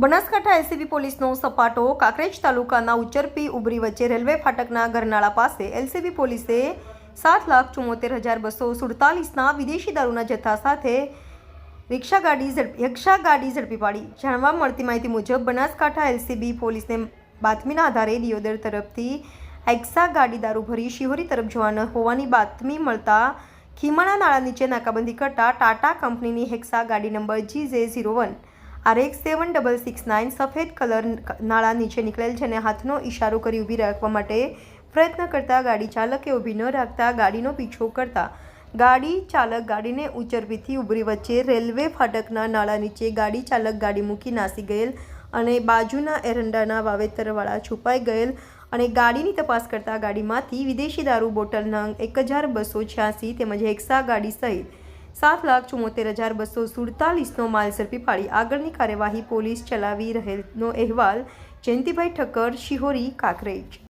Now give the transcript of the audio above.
Banaskantha LCB પોલીસનો સપાટો કાંકરેજ તાલુકાના ઉચ્ચરપી ઉબરી વચ્ચે રેલવે ફાટકના ગરનાળા પાસે એલસીબી પોલીસે સાત લાખ ચુમ્મોતેર હજાર બસો સુડતાલીસના વિદેશી દારૂના જથ્થા સાથે રિક્ષા ગાડી ઝડપી યક્ષા ગાડી ઝડપી પાડી. જાણવા મળતી માહિતી મુજબ, બનાસકાંઠા એલસીબી પોલીસને બાતમીના આધારે દિયોદર તરફથી એક્સા ગાડી દારૂ ભરી શિહોરી તરફ જવાના હોવાની બાતમી મળતા ખીમાણા નાળા નીચે નાકાબંધી કરતા ટાટા કંપનીની હેક્સા ગાડી નંબર જી જે ઝીરો વન આર એક સેવન ડબલ સિક્સ નાઇન સફેદ કલર નાળા નીચે નીકળેલ છે અને હાથનો ઇશારો કરી ઊભી રાખવા માટે પ્રયત્ન કરતા ગાડી ચાલકે ઊભી ન રાખતા ગાડીનો પીછો કરતા. ગાડી ચાલક ગાડીને ઉચરવીથી ઉભરી વચ્ચે રેલવે ફાટકના નાળા નીચે ગાડી ચાલક ગાડી મૂકી નાસી ગયેલ અને બાજુના એરંડાના વાવેતરવાળા છુપાઈ ગયેલ અને ગાડીની તપાસ કરતા ગાડીમાંથી વિદેશી દારૂ બોટલના એક હજાર બસો છ્યાસી તેમજ હેક્સા ગાડી સહિત સાત લાખ ચુમ્મોતેર હજાર બસો સુડતાલીસનો માલ ઝડપી પાડી. આગળની કાર્યવાહી પોલીસ ચલાવી રહેલનો અહેવાલ જયંતિભાઈ ઠક્કર, શિહોરી કાંકરેજ.